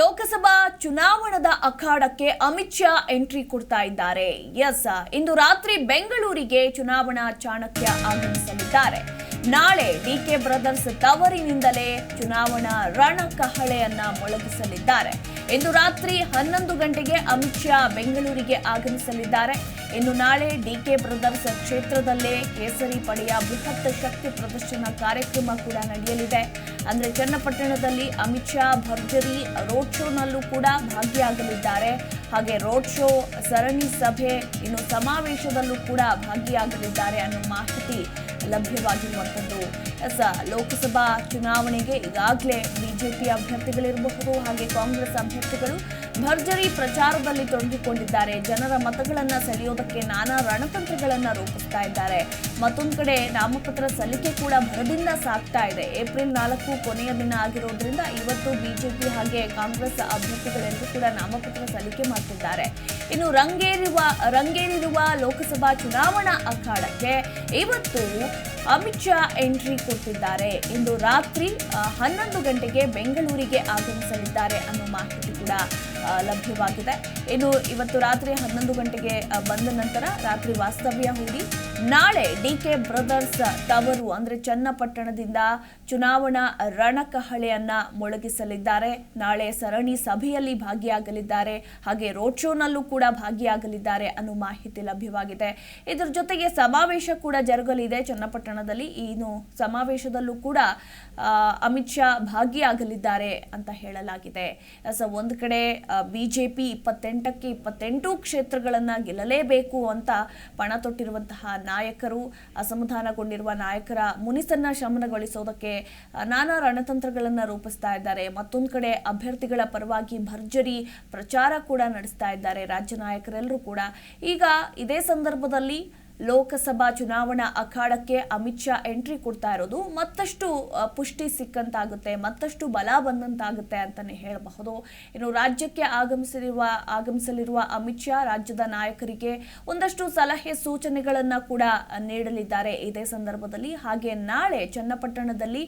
ಲೋಕಸಭಾ ಚುನಾವಣದ ಅಖಾಡಕ್ಕೆ ಅಮಿತ್ ಶಾ ಎಂಟ್ರಿ ಕೊಡ್ತಾ ಇದ್ದಾರೆ. ಎಸ್, ಇಂದು ರಾತ್ರಿ ಬೆಂಗಳೂರಿಗೆ ಚುನಾವಣಾ ಚಾಣಕ್ಯ ಆಗಮಿಸಲಿದ್ದಾರೆ. ನಾಳೆ ಡಿ ಕೆ ಬ್ರದರ್ಸ್ ತವರಿನಿಂದಲೇ ಚುನಾವಣಾ ರಣಕಹಳೆಯನ್ನ ಮೊಳಗಿಸಲಿದ್ದಾರೆ. ಇಂದು ರಾತ್ರಿ ಹನ್ನೊಂದು ಗಂಟೆಗೆ ಅಮಿತ್ ಶಾ ಬೆಂಗಳೂರಿಗೆ ಆಗಮಿಸಲಿದ್ದಾರೆ. ಇನ್ನು ನಾಳೆ ಡಿಕೆ ಬ್ರದರ್ಸ್ ಕ್ಷೇತ್ರದಲ್ಲೇ ಕೇಸರಿ ಪಡೆಯ ಬೃಹತ್ ಶಕ್ತಿ ಪ್ರದರ್ಶನ ಕಾರ್ಯಕ್ರಮ ಕೂಡ ನಡೆಯಲಿದೆ. ಅಂದ್ರೆ ಚನ್ನಪಟ್ಟಣದಲ್ಲಿ ಅಮಿತ್ ಶಾ ಭರ್ಜರಿ ರೋಡ್ ಶೋನಲ್ಲೂ ಕೂಡ ಭಾಗಿಯಾಗಲಿದ್ದಾರೆ. ಹಾಗೆ ರೋಡ್ ಶೋ, ಸರಣಿ ಸಭೆ, ಇನ್ನು ಸಮಾವೇಶದಲ್ಲೂ ಕೂಡ ಭಾಗಿಯಾಗಲಿದ್ದಾರೆ ಅನ್ನೋ ಮಾಹಿತಿ ಲಭ್ಯವಾಗಿರುವಂಥದ್ದು. ಎಸ್, ಲೋಕಸಭಾ ಚುನಾವಣೆಗೆ ಈಗಾಗಲೇ ಬಿಜೆಪಿ ಅಭ್ಯರ್ಥಿಗಳಿರಬಹುದು, ಹಾಗೆ ಕಾಂಗ್ರೆಸ್ ಅಭ್ಯರ್ಥಿಗಳು ಭರ್ಜರಿ ಪ್ರಚಾರದಲ್ಲಿ ತೊಡಗಿಕೊಂಡಿದ್ದಾರೆ. ಜನರ ಮತಗಳನ್ನು ಸೆಳೆಯೋದಕ್ಕೆ ನಾನಾ ರಣತಂತ್ರಗಳನ್ನು ರೂಪಿಸ್ತಾ ಇದ್ದಾರೆ. ಮತ್ತೊಂದು ಕಡೆ ನಾಮಪತ್ರ ಸಲ್ಲಿಕೆ ಕೂಡ ಭರದಿಂದ ಸಾಗ್ತಾ ಇದೆ. ಏಪ್ರಿಲ್ ನಾಲ್ಕು ಕೊನೆಯ ದಿನ ಆಗಿರೋದ್ರಿಂದ ಇವತ್ತು ಬಿಜೆಪಿ ಹಾಗೆ ಕಾಂಗ್ರೆಸ್ ಅಭ್ಯರ್ಥಿಗಳೆಂದು ಕೂಡ ನಾಮಪತ್ರ ಸಲ್ಲಿಕೆ ಮಾಡ್ತಿದ್ದಾರೆ. ಇನ್ನು ರಂಗೇರಿರುವ ರಂಗೇರಿರುವ ಲೋಕಸಭಾ ಚುನಾವಣಾ ಅಖಾಡಕ್ಕೆ ಇವತ್ತು ಅಮಿತ್ ಶಾ ಎಂಟ್ರಿ ಕೊಟ್ಟಿದ್ದಾರೆ. ಇಂದು ರಾತ್ರಿ ಹನ್ನೊಂದು ಗಂಟೆಗೆ ಬೆಂಗಳೂರಿಗೆ ಆಗಮಿಸಲಿದ್ದಾರೆ ಅನ್ನೋ ಮಾಹಿತಿ ಕೂಡ ಲಭ್ಯವಾಗಿದೆ. ಇನ್ನು ಇವತ್ತು ರಾತ್ರಿ ಹನ್ನೊಂದು ಗಂಟೆಗೆ ಬಂದ ನಂತರ ರಾತ್ರಿ ವಾಸ್ತವ್ಯ ಹೂಡಿ, ನಾಳೆ ಡಿ ಕೆ ಬ್ರದರ್ಸ್ ತವರು ಅಂದ್ರೆ ಚನ್ನಪಟ್ಟಣದಿಂದ ಚುನಾವಣಾ ರಣಕಹಳೆಯನ್ನ ಮೊಳಗಿಸಲಿದ್ದಾರೆ. ನಾಳೆ ಸರಣಿ ಸಭೆಯಲ್ಲಿ ಭಾಗಿಯಾಗಲಿದ್ದಾರೆ. ಹಾಗೆ ರೋಡ್ ಶೋನಲ್ಲೂ ಕೂಡ ಭಾಗಿಯಾಗಲಿದ್ದಾರೆ ಅನ್ನೋ ಮಾಹಿತಿ ಲಭ್ಯವಾಗಿದೆ. ಇದರ ಜೊತೆಗೆ ಸಮಾವೇಶ ಕೂಡ ಜರುಗಲಿದೆ ಚನ್ನಪಟ್ಟಣದಲ್ಲಿ. ಇನ್ನು ಸಮಾವೇಶದಲ್ಲೂ ಕೂಡ ಅಮಿತ್ ಶಾ ಭಾಗಿಯಾಗಲಿದ್ದಾರೆ ಅಂತ ಹೇಳಲಾಗಿದೆ. ಸೊ, ಒಂದು ಕಡೆ ಬಿಜೆಪಿ ಇಪ್ಪತ್ತೆಂಟಕ್ಕೆ ಇಪ್ಪತ್ತೆಂಟು ಕ್ಷೇತ್ರಗಳನ್ನು ಗೆಲ್ಲಲೇಬೇಕು ಅಂತ ಪಣ ತೊಟ್ಟಿರುವಂತಹ ನಾಯಕರು, ಅಸಮಾಧಾನಗೊಂಡಿರುವ ನಾಯಕರ ಮುನಿಸನ್ನ ಶಮನಗೊಳಿಸೋದಕ್ಕೆ ನಾನಾ ರಣತಂತ್ರಗಳನ್ನು ರೂಪಿಸ್ತಾ ಇದ್ದಾರೆ. ಮತ್ತೊಂದು ಕಡೆ ಅಭ್ಯರ್ಥಿಗಳ ಪರವಾಗಿ ಭರ್ಜರಿ ಪ್ರಚಾರ ಕೂಡ ನಡೆಸ್ತಾ ಇದ್ದಾರೆ ರಾಜ್ಯ ನಾಯಕರೆಲ್ಲರೂ ಕೂಡ. ಈಗ ಇದೇ ಸಂದರ್ಭದಲ್ಲಿ ಲೋಕಸಭಾ ಚುನಾವಣಾ ಅಖಾಡಕ್ಕೆ ಅಮಿತ್ ಶಾ ಎಂಟ್ರಿ ಕೊಡ್ತಾ ಇರೋದು ಮತ್ತಷ್ಟು ಪುಷ್ಟಿ ಸಿಕ್ಕಂತಾಗುತ್ತೆ, ಮತ್ತಷ್ಟು ಬಲ ಬಂದಂತಾಗುತ್ತೆ ಅಂತಾನೆ ಹೇಳಬಹುದು. ಇನ್ನು ರಾಜ್ಯಕ್ಕೆ ಆಗಮಿಸಲಿರುವ ಆಗಮಿಸಲಿರುವ ಅಮಿತ್ ಶಾ ರಾಜ್ಯದ ನಾಯಕರಿಗೆ ಒಂದಷ್ಟು ಸಲಹೆ ಸೂಚನೆಗಳನ್ನು ಕೂಡ ನೀಡಲಿದ್ದಾರೆ. ಇದೇ ಸಂದರ್ಭದಲ್ಲಿ ಹಾಗೆ ನಾಳೆ ಚನ್ನಪಟ್ಟಣದಲ್ಲಿ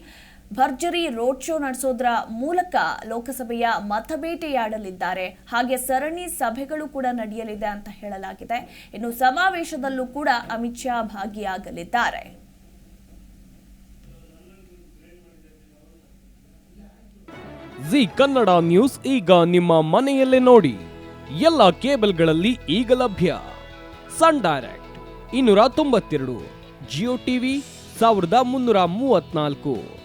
ಭರ್ಜರಿ ರೋಡ್ ಶೋ ನಡೆಸೋದ್ರ ಮೂಲಕ ಲೋಕಸಭೆಯ ಮತಬೇಟೆಯಾಡಲಿದ್ದಾರೆ. ಹಾಗೆ ಸರಣಿ ಸಭೆಗಳು ಕೂಡ ನಡೆಯಲಿದೆ ಅಂತ ಹೇಳಲಾಗಿದೆ. ಇನ್ನು ಸಮಾವೇಶದಲ್ಲೂ ಕೂಡ ಅಮಿತ್ ಶಾ ಭಾಗಿಯಾಗಲಿದ್ದಾರೆ. ಜಿ ಕನ್ನಡ ನ್ಯೂಸ್ ಈಗ ನಿಮ್ಮ ಮನೆಯಲ್ಲೇ ನೋಡಿ. ಎಲ್ಲ ಕೇಬಲ್ಗಳಲ್ಲಿ ಈಗ ಲಭ್ಯ. ಸನ್ ಡೈರೆಕ್ಟ್ ಇನ್ನೂರ ತೊಂಬತ್ತೆರಡು, ಜಿಯೋ ಟಿವಿ ಸಾವಿರದ ಮುನ್ನೂರ ಮೂವತ್ನಾಲ್ಕು